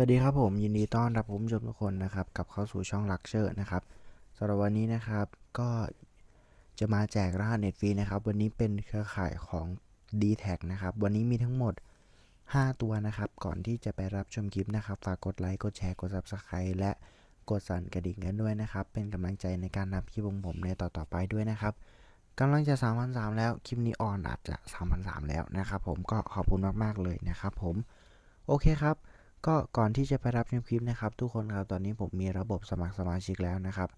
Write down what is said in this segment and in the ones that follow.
สวัสดีครับผมยินดีต้อนรับคุณผู้ชมทุกคนนะครับกับเข้าสู่ช่องลักเชอร์นะครับสำหรับวันนี้นะครับก็จะมาแจกรหัสเน็ตฟรีนะครับ วันนี้เป็นเครือข่ายของ d t แทนะครับ วันนี้มีทั้งหมด 5 ตัวนะครับ ก่อนที่จะไปรับชมคลิปนะครับ ฝากกดไลค์กดแชร์กด subscribe และกดสั่นกระดิ่งกันด้วยนะครับ เป็นกำลังใจในการนำคลิปของผมในต่อๆไปด้วยนะครับกำลังจะ3,003แล้ว คลิปนี้ออนอาจจะ3,003แล้วนะครับ ผมก็ขอบคุณมากๆเลยนะครับ ผมโอเคครับ ก็ก่อนที่จะไปรับชมคลิปนะครับ ทุกคนครับตอนนี้ผมมีระบบสมัครสมาชิกแล้วนะครับ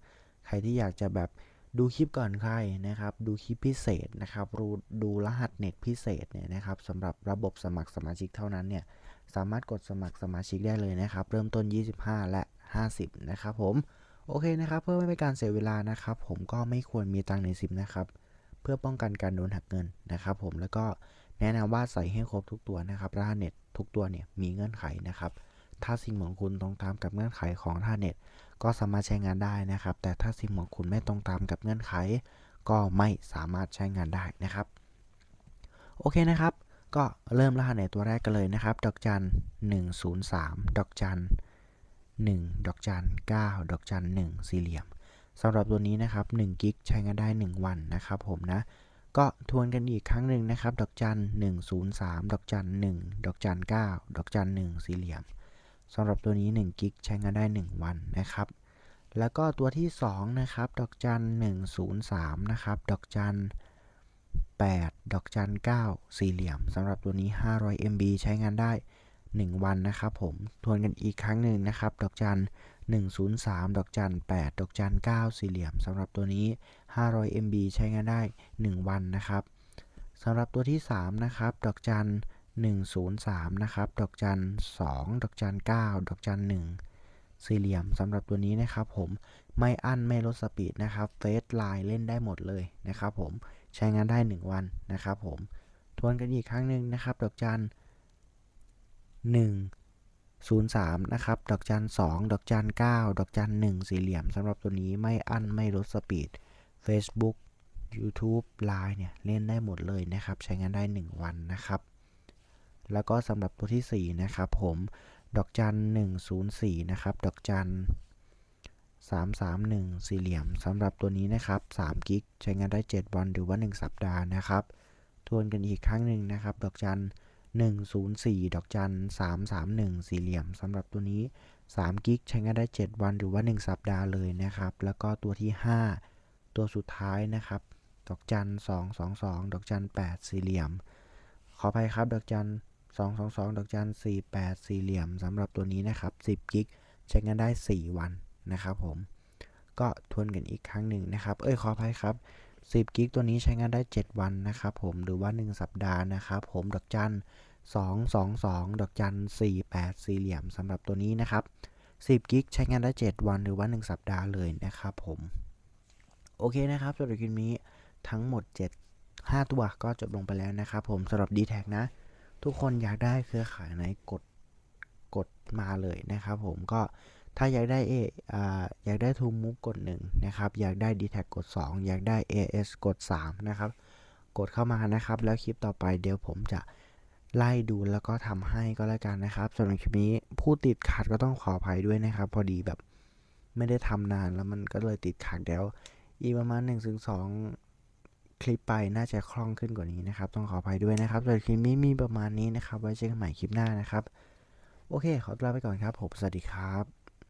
ใครที่อยากจะแบบดูคลิปก่อนใครนะครับ ดูคลิปพิเศษนะครับดูดูรหัสเน็ตพิเศษเนี่ยนะครับสำหรับระบบสมัครสมาชิกเท่านั้นเนี่ยสามารถกดสมัครสมาชิกได้เลยนะครับ เริ่มต้น 25 และ 50 นะครับผม โอเคนะครับ เพื่อไม่เป็นการเสียเวลานะครับ ผมก็ไม่ควรมีตังค์ในซิมนะครับ เพื่อป้องกันการโดนหักเงินนะครับ ผมแล้วก็แนะนำว่าใส่ให้ครบทุกตัวนะครับรหัสเน็ตทุกตัวเนี่ยมีเงื่อนไขนะครับ ถ้าสิ่งของคุณตรงตามกับเงื่อนไขของรหัสเน็ตก็สามารถใช้งานได้นะครับ แต่ถ้าสิ่งของคุณไม่ตรงตามกับเงื่อนไข ก็ไม่สามารถใช้งานได้นะครับ โอเคนะครับก็เริ่มรหัสเน็ตตัวแรกกันเลยนะครับ ดอกจัน 103 ดอกจัน 1 ดอกจัน 9 ดอกจัน 1 สี่เหลี่ยม สำหรับตัวนี้นะครับ1กิกใช้งานได้ 1 วันนะครับผมนะ ก็ทวนกันอีกครั้งหนึ่งนะครับ ดอกจัน 103 ดอกจัน 1 ดอกจัน 9 ดอกจัน 1 สี่เหลี่ยมสำหรับตัวนี้1กิกใช้งานได้ 1 วันนะครับ แล้วก็ตัวที่ 2 นะครับ ดอกจัน 103 นะครับ ดอกจัน 8 ดอกจัน 9 สี่เหลี่ยมสำหรับตัวนี้ 500 MB ใช้งานได้ 1 วันนะครับผมทวนกันอีกครั้งหนึ่งนะครับดอกจัน103 ดอกจัน8ดอกจัน9สี่เหลี่ยมสำหรับตัวนี้ 500 MB ใช้งานได้ 1 วันนะครับสำหรับตัวที่ 3 นะครับ ดอกจัน103 นะครับ ดอกจัน2ดอกจัน9ดอกจัน1สี่เหลี่ยมสำหรับตัวนี้นะครับผมไม่อั้นไม่ลดสปีดนะครับเฟซไลน์เล่นได้หมดเลยนะครับผมใช้งานได้ 1 วันนะครับผมทวนกันอีกครั้งหนึ่งนะครับ ดอกจัน1 03 นะครับ ดอกจัน 2 ดอกจัน 9 ดอกจัน 1 สี่เหลี่ยมสำหรับตัวนี้ไม่อั้นไม่ลดสปีด Facebook YouTube Line เนี่ย เล่นได้หมดเลยนะครับ ใช้งานได้ 1 วันนะครับ แล้วก็สำหรับตัวที่ 4 นะครับผมดอกจัน 104 นะครับ ดอกจัน 331 สี่เหลี่ยมสำหรับตัวนี้นะครับ3กิกใช้งานได้ 7 วันหรือว่า 1 สัปดาห์นะครับ ทวนกันอีกครั้งหนึ่งนะครับ ดอกจัน 104 ดอกจัน 331 สี่เหลี่ยมสำหรับตัวนี้3กิกใช้งานได้ 7 วันหรือว่า 1 สัปดาห์เลยนะครับ แล้วก็ตัวที่ 5 ตัวสุดท้ายนะครับ ดอกจัน 222 ดอกจัน 8 สี่เหลี่ยม ขออภัยครับ ดอกจัน 222 ดอกจัน 48 สี่เหลี่ยมสำหรับตัวนี้นะครับ 10กิกใช้งานได้ 4 วันนะครับผม ก็ทวนกันอีกครั้งหนึ่งนะครับ เอ้ยขออภัยครับ 10กิกตัวนี้ใช้งานได้ 7 วันนะครับผมหรือว่า 1 สัปดาห์นะครับผมดอกจัน 222 ดอกจัน 48 สี่เหลี่ยมสำหรับตัวนี้นะครับ 10กิกใช้งานได้ 7 วันหรือว่า 1 สัปดาห์เลยนะครับผม โอเคนะครับสำหรับคลิปนี้ทั้งหมด 7 5 ตัวก็จบลงไปแล้วนะครับผมสำหรับ d t แทนะ ทุกคนอยากได้เครือข่ายไหนกด กดมาเลยนะครับผมก็ถ้าอยากได้เอออยากได้ทูมูฟกด1นะครับอยากได้ d t แทกด 2 อยากได้ AS กด 3 นะครับ กดเข้ามานะครับ แล้วคลิปต่อไปเดี๋ยวผมจะไล่ดูแล้วก็ทำให้ก็แล้วกันนะครับสำหรับคลิปนี้ผู้ติดขัดก็ต้องขออภัยด้วยนะครับ พอดีแบบไม่ได้ทำนานแล้วมันก็เลยติดขัดเดี๋ยวอีกประมาณ1-2 คลิปไปน่าจะคล่องขึ้นกว่านี้นะครับ ต้องขออภัยด้วยนะครับสำหรับคลิปนี้มีประมาณนี้นะครับ ไว้เจอกันใหม่คลิปหน้านะครับ โอเค ขอตัวลาไปก่อนครับผมสวัสดีครับ